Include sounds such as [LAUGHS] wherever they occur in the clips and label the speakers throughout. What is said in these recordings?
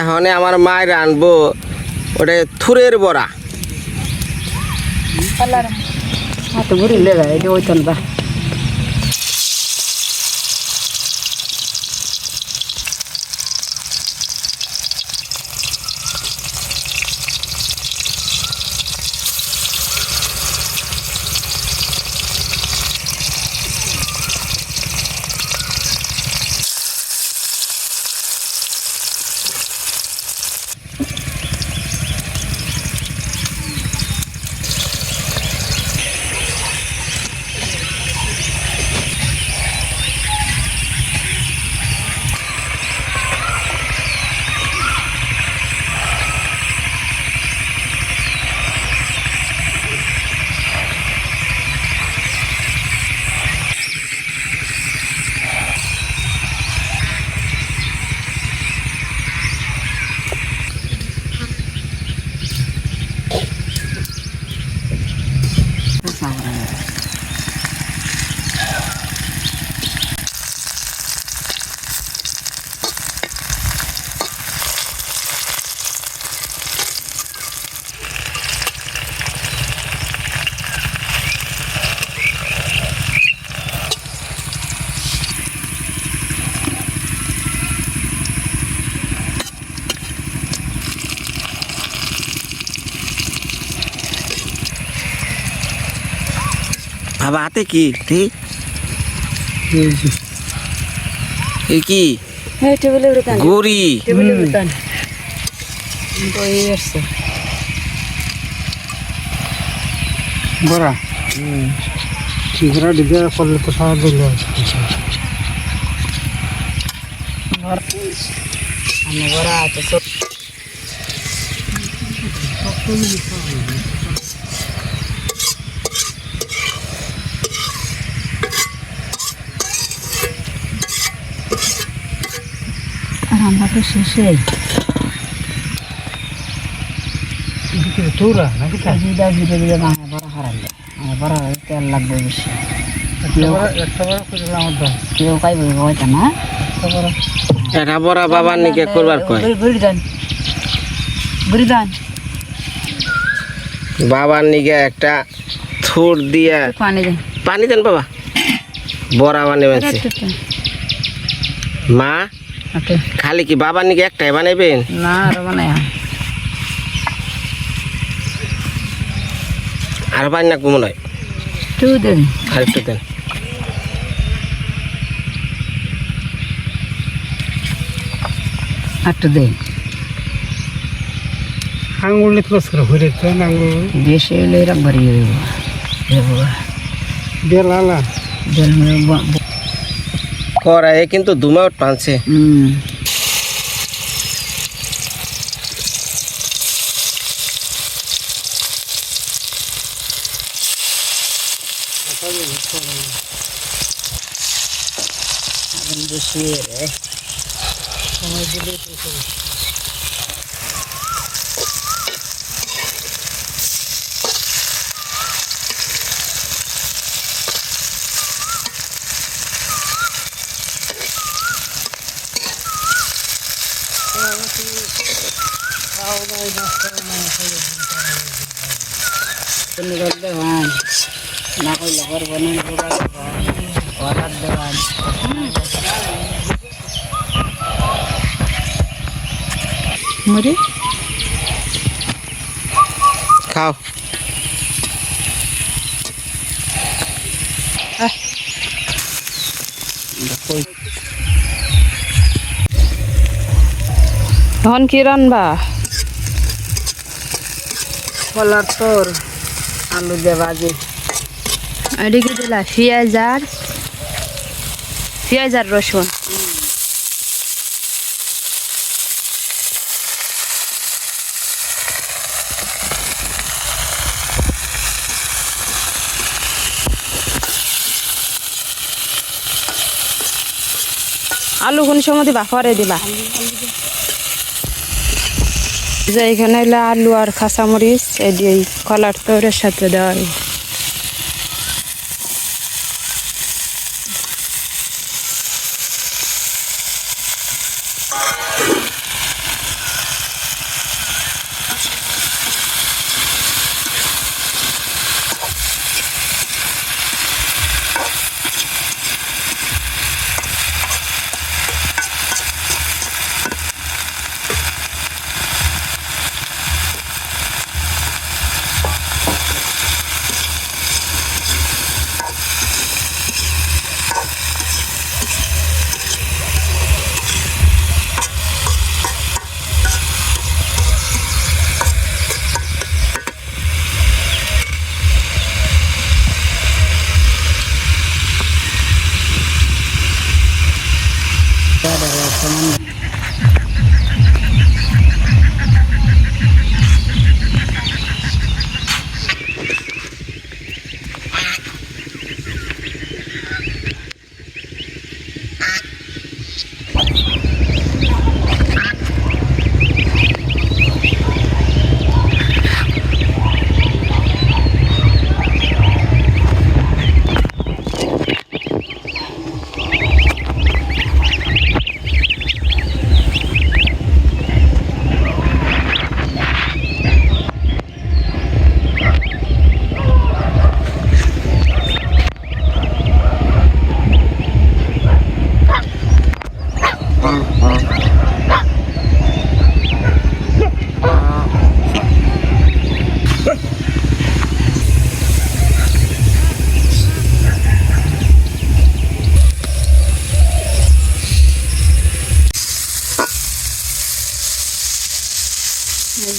Speaker 1: এখন আমার মায়ের আনব। ওটা থুরের বড়া। বাবা হাতে কি? এই কি গুড়ি
Speaker 2: আসছে।
Speaker 3: বড়া। ঘোরা করলে তো দিল
Speaker 2: আমি আছে সব রান্না তো শেষে
Speaker 3: তোরা নাকি তা?
Speaker 2: জিদা জিদে জিদে না বড় হারাল। আমার বড় তেল লাগবে বেশি।
Speaker 3: একটা বড় একটা বড় করে আমার দাম
Speaker 2: কেউ কাই বলব হয়তো না?
Speaker 3: একটা বড়।
Speaker 1: বাবার নিকে করবার কয়?
Speaker 2: বুড়ি দান।
Speaker 1: বাবার নিকে একটা থুর দিয়ে
Speaker 2: পানি দেন।
Speaker 1: পানি দেন বাবা। বড়া বানিয়ে মা? খালি কি বাবার নিকে একটাই বানাইবেন?
Speaker 2: না আর
Speaker 1: আর পানি না কমন হয়।
Speaker 2: টু দেন।
Speaker 1: আরেকটু দেন।
Speaker 2: একটু দেন।
Speaker 3: আঙুল নিতে ক্লোজ করে ঘুরে তো আঙুল
Speaker 2: বেশি হলে এরা বাড়ি দেবো।
Speaker 3: বেল আলা।
Speaker 2: জল
Speaker 1: কড়াইয়ে কিন্তু দুমাউট টানছে।
Speaker 2: হুম। বেশি রে। Lapor bonan bukan orang dewan. Muri?
Speaker 1: খাও
Speaker 4: এখন কি রানবা
Speaker 2: কলার তোর আলু দিয়ে ভাজি।
Speaker 4: এদিকে দিলা পেঁয়াজ আর পেঁয়াজ আর রসুন। আলু কোন সময় দিবা? পরে দিবা। যে এখানে হলো আলু আর কাঁচামরিচ এই দিয়ে কলার তৈরের সাথে দেওয়া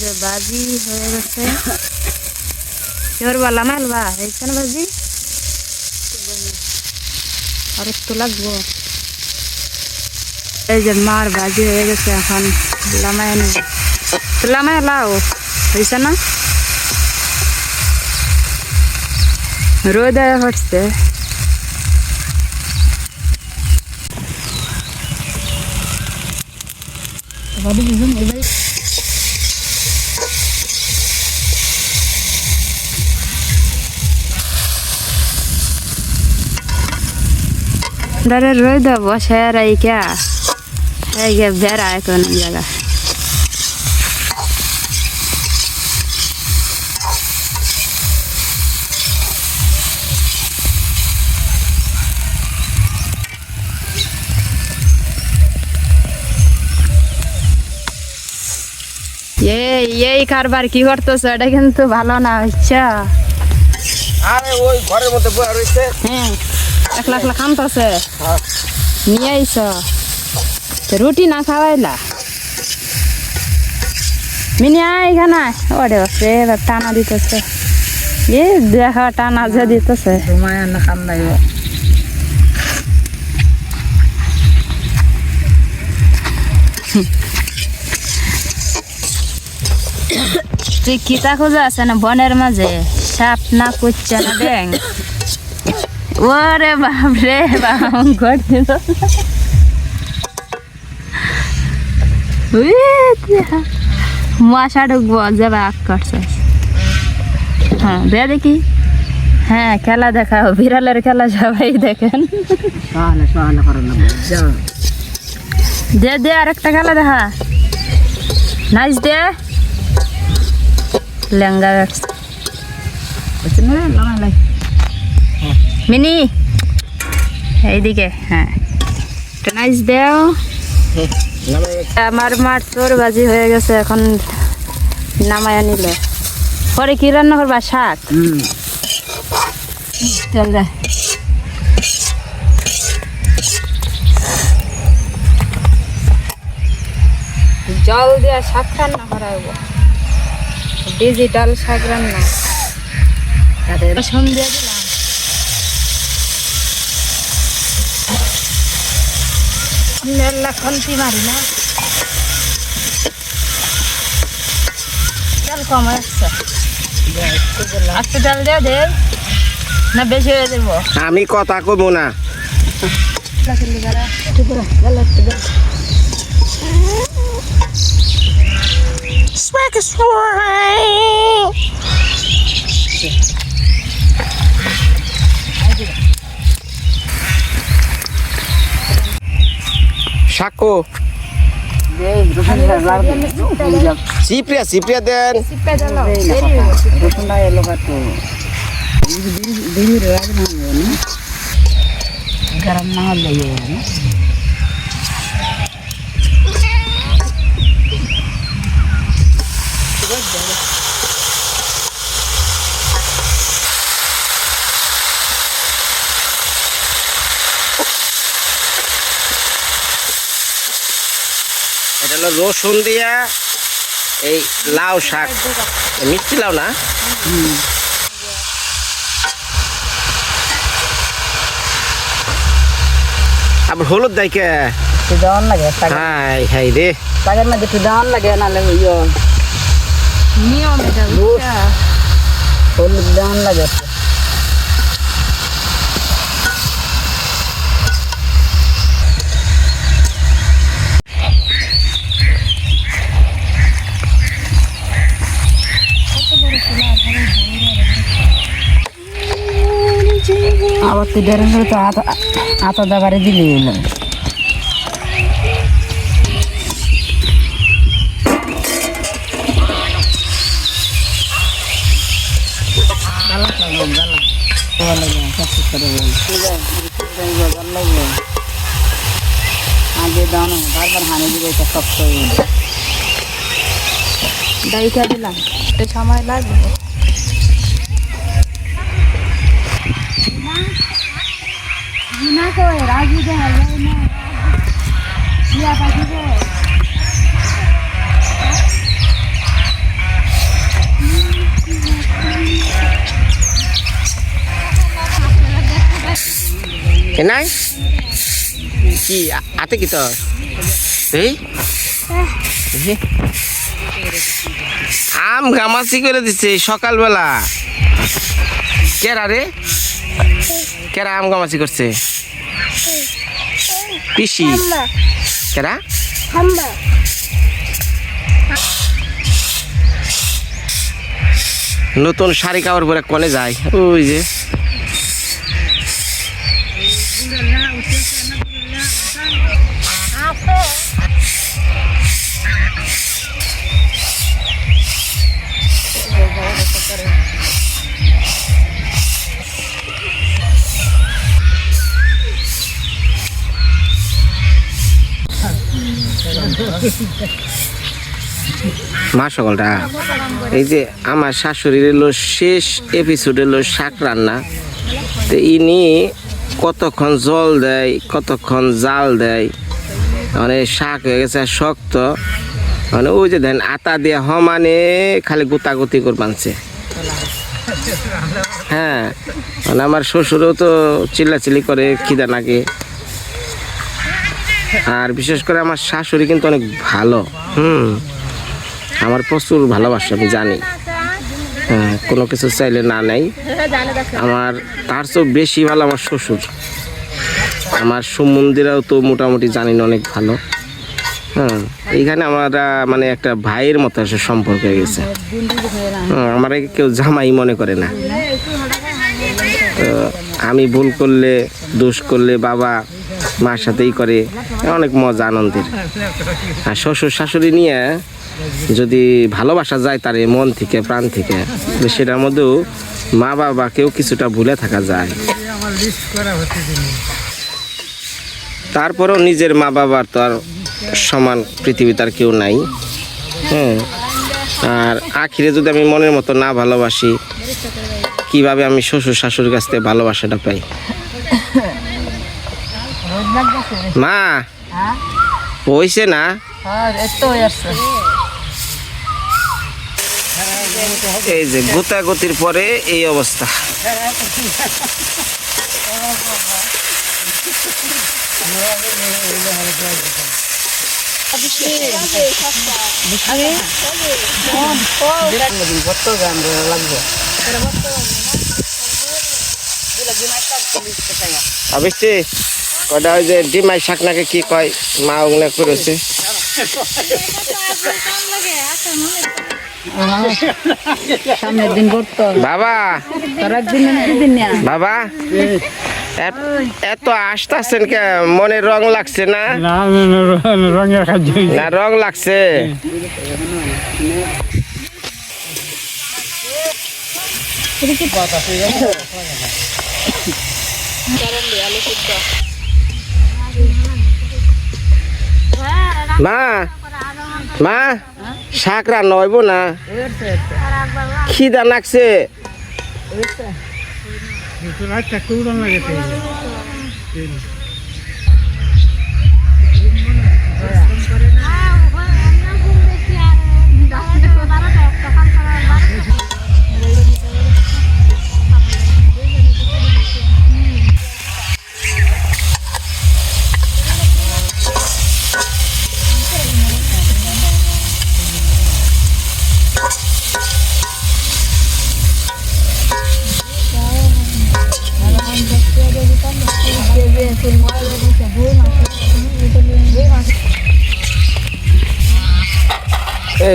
Speaker 4: যে বাজি হয়ে গেছে এবার বলা মালবা হয়েছে না বাজি আর একটু লাগবো এই যে মার ভাজি হয়ে গেছে এখন লামায় নি লামায় লাও হয়েছে না রোদ হয়ে হচ্ছে
Speaker 2: বাড়ি বুঝুন এবার
Speaker 4: দাঁড়ে রোদ বসে রাইকা এই যে বেড়ায় কোন জায়গা এই এই কারবার কি করতেছ এটা কিন্তু ভালো না হচ্ছে
Speaker 1: আরে ওই ঘরের মধ্যে বয়া রয়েছে
Speaker 4: হ্যাঁ একলা একলা খামতেছে নিয়ে আইস তো রুটি না খাওয়াইলা মিনি আয় এখানে ওরে বাপরে এবার টানা দিতেছে। এ দেখা টানা যে দিতেছে। তুই কিতা খুঁজে আছে না বনের মাঝে? সাপ না কুচ্ছে না ব্যাং ওরে বাপরে বাপ ঘর দিল। মশা ঢুকবো যাবে আগ করছে হ্যাঁ দে দেখি। হ্যাঁ খেলা দেখাও বিড়ালের খেলা সবাই দেখেন দে দে আরেকটা খেলা দেখা। নাইস দে। লেঙ্গা মিনি। এইদিকে হ্যাঁ। একটা নাইস দেও। [LAUGHS] আমার মার চোর বাজি হয়ে গেছে এখন নামায়া নিল। পরে কি রান্না করবা? শাক? চল জল দিয়ে শাক রান্না করাবো ডিজিটাল শাক রান্না।
Speaker 2: তাদের
Speaker 4: মারি না। তেল কম আসছে আজকে তেল দিয়ে দে না বেশি হয়ে দেবো
Speaker 1: আমি কথা কইব না।
Speaker 2: লাগবে
Speaker 1: সিপ্রিয়া সিপ্রিয়া দেন।
Speaker 2: গরম না হলে
Speaker 1: হলো রসুন দিয়া এই লাউ শাক। মিষ্টি লাউ না? আবার হলুদ দেয় কে?
Speaker 2: লাগে শাক
Speaker 1: হাই হাই রে।
Speaker 2: শাকের মধ্যে একটু দেওয়ান লাগে ইয়ে।
Speaker 4: নিয়ম
Speaker 2: হলুদ দেওয়ান লাগে। আবার তুই দেড় তো আতা আতা দাবারে দিলি এলো আগে দাও না বারবার হানি দিবে এটা শক্ত হয়ে যাবে।
Speaker 4: দিলাম সময় লাগবে
Speaker 1: এ নাই কি আতে কি তোর এই। আম গামাসি করে দিচ্ছে সকালবেলা কেরা রে কেরা আম গামাসি করছে পিসি। কেরা নতুন শাড়ি কাপড় পরে কলে যায়? ওই যে। [LAUGHS] মা সকলটা, এই যে আমার শাশুড়ির এলো শেষ এপিসোড এলো শাক রান্না। তো ইনি কতক্ষণ জল দেয়, কতক্ষণ জাল দেয় মানে শাক হয়ে গেছে শক্ত। মানে ওই যে দেন, আতা দিয়ে সমানে খালি গুতাগুতি করে বানছে। হ্যাঁ মানে আমার শ্বশুরও তো চিল্লাচিল্লি করে, খিদা নাকে আর বিশেষ করে আমার শাশুড়ি কিন্তু অনেক ভালো, হুম। আমার প্রচুর ভালোবাসা, আমি জানি। হ্যাঁ কোনো কিছু চাইলে না নেই। আমার, তার চেয়েও বেশি ভালো আমার শ্বশুর। আমার সম্বন্ধীরাও তো মোটামুটি জানি না অনেক ভালো। হ্যাঁ এইখানে আমরা মানে একটা ভাইয়ের মতো এসে সম্পর্ক হয়ে গেছে আমার কেউ জামাই মনে করে না। আমি ভুল করলে, দোষ করলে বাবা মার সাথেই করে। অনেক মজা আনন্দের। আর শ্বশুর শাশুড়ি নিয়ে যদি ভালোবাসা যায় তার মন থেকে, প্রাণ থেকে সেটার মধ্যেও মা বাবাকেও কিছুটা ভুলে থাকা যায়। তারপরেও নিজের মা বাবার তো আর সমান পৃথিবীতে আর কেউ নাই। হ্যাঁ আর আখিরে যদি আমি মনের মতো না ভালোবাসি, কীভাবে আমি শ্বশুর শাশুড়ির কাছ থেকে ভালোবাসাটা পাই? মা
Speaker 2: হ্যাঁ?
Speaker 1: হইছে না?
Speaker 2: হ্যাঁ এই তো আসছে।
Speaker 1: এই যে গোতাগতির পরে এই অবস্থা।
Speaker 2: কত গান লাগবে
Speaker 1: অবশ্যই কটা ওই যে ডিমাই শাক নাকি কি কয় মা ওগুলো করেছে।
Speaker 2: সামনের দিন করতো
Speaker 1: বাবা
Speaker 2: তোর একদিন দুদিন
Speaker 1: বাবা এত- এত আসতেছেন কে মনে রং লাগছে
Speaker 3: রঙের
Speaker 1: না রং লাগছে। মা মা শাক রান্না হইব না খিদা
Speaker 3: নাকছে লাগে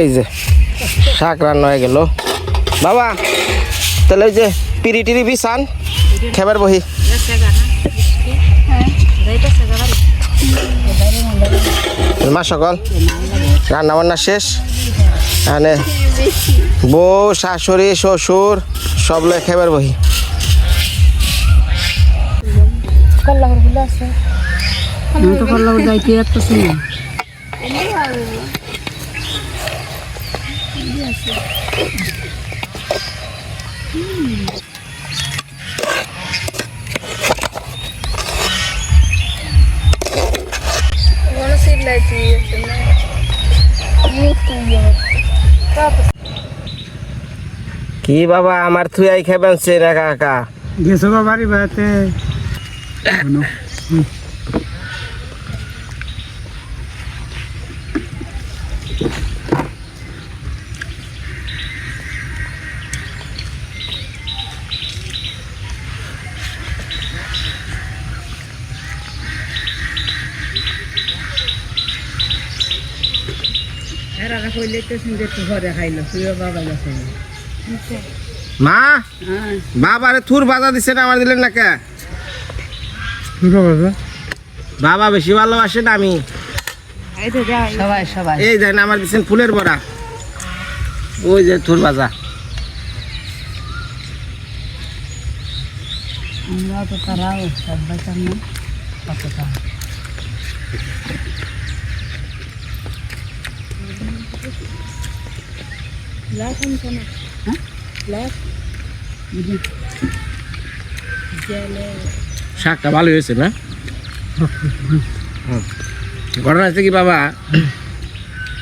Speaker 1: এই যে, শাক রান্না হয়ে গেল। বাবা, তাহলে ওই যে পিরি টিরি বিছান, খেবার বহি। মা সকল রান্না বান্না শেষ। মানে বউ, শাশুড়ি, শ্বশুর, সব লোক খেবার বহি।
Speaker 2: আমি তো করলাম যাইতে এত শুনে
Speaker 1: কি বাবা আমার থুয়াই খেবেন সে একা একা
Speaker 3: গেছো বা বাড়ি বেড়াতে
Speaker 1: মা?
Speaker 2: হ্যাঁ।
Speaker 1: বাবারে থুর বাজা দিচ্ছেন আমার দিলেন না কে? বাবা বেশি ভালোবাসেন আমি।
Speaker 2: সবাই সবাই।
Speaker 1: এই দেন আমার দিচ্ছেন ফুলের বড়া। ওই যে থুর বাজা।
Speaker 2: আমরা তো তারাও সব বেচার না কতটা
Speaker 1: শাকটা ভালো হয়েছে না। ঘটনা হচ্ছে কি বাবা?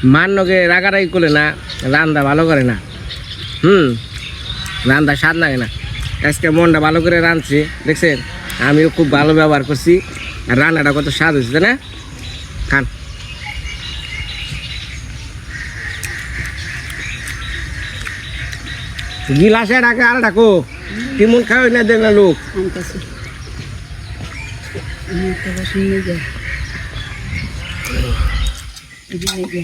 Speaker 1: মান নগে রাগারাগি করে না রান্না ভালো করে না। হুম? রান্না স্বাদ লাগে না। আজকে মনটা ভালো করে রাঁধছি দেখছেন? আমিও খুব ভালো ব্যবহার করছি আর রান্নাটা কত স্বাদ হয়েছে না? খান। গিলাসে ডাকে আর ডাকো কেমন খাওয়াই না দেন না লোক
Speaker 2: আনতেছি আমি একটা বসে নিয়ে যাই এই যে এই যে।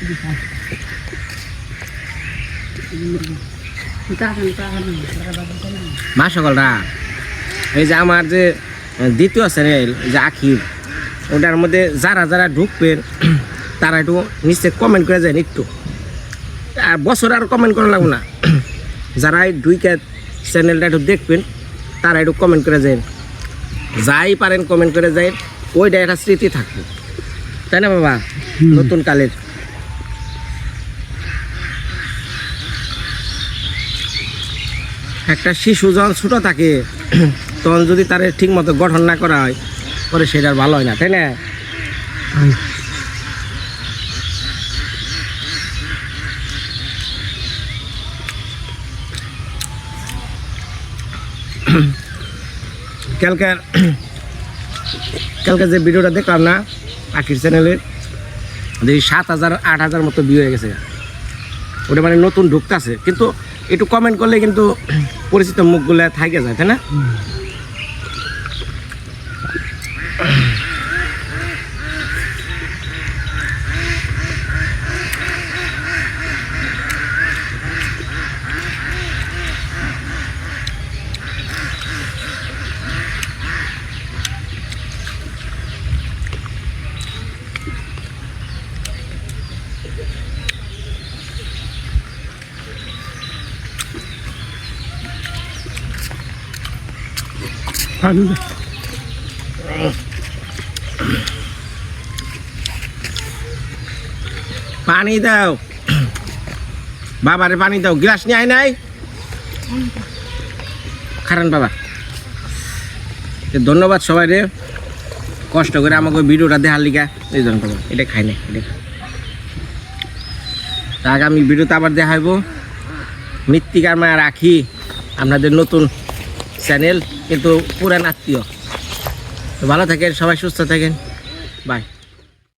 Speaker 2: এই যে খাও। না, টাকা না, না।
Speaker 1: মা সকলরা এই যে আমার যে দ্বিতীয় চ্যানেল যে আখির ওটার মধ্যে যারা যারা ঢুকবেন তারা একটু নিশ্চয় কমেন্ট করে যায় একটু আর বছর আর কমেন্ট করা লাগবে না। যারা এই দুইটা চ্যানেলটা একটু দেখবেন তারা একটু কমেন্ট করে যায় যাই পারেন কমেন্ট করে যায় ওইটা একটা স্মৃতি থাকবে। তাই না বাবা? নতুন কালের। একটা শিশু যখন ছোটো থাকে তখন যদি তার ঠিক মতো গঠন না করা হয় পরে সেটা আর ভালো হয় না তাই না? কালকার কালকে যে ভিডিওটা দেখলাম না আখির চ্যানেলের দেখি সাত হাজার, আট হাজার মতো ভিউ হয়ে গেছে। ওটা মানে নতুন ঢুকতেছে। কিন্তু একটু কমেন্ট করলে কিন্তু পরিচিত মুখগুলো থাকে যায়, তাই না?
Speaker 3: দে।
Speaker 1: পানি দাও। বাবারে পানি দাও। গ্লাস নিয়ে আয় নাই? খারান বাবা। ধন্যবাদ সবাই রে কষ্ট করে আমাকে ভিডিওটা দেখার লিগা। এই জন্য বাবা, এটা খাই না এটা আগামী ভিডিওতে আবার দেখাইবো মৃত্তিকার মায়া রাখি। আপনাদের নতুন চ্যানেল। কিন্তু পুরান আত্মীয়। ভালো থাকেন সবাই সুস্থ থাকেন। বাই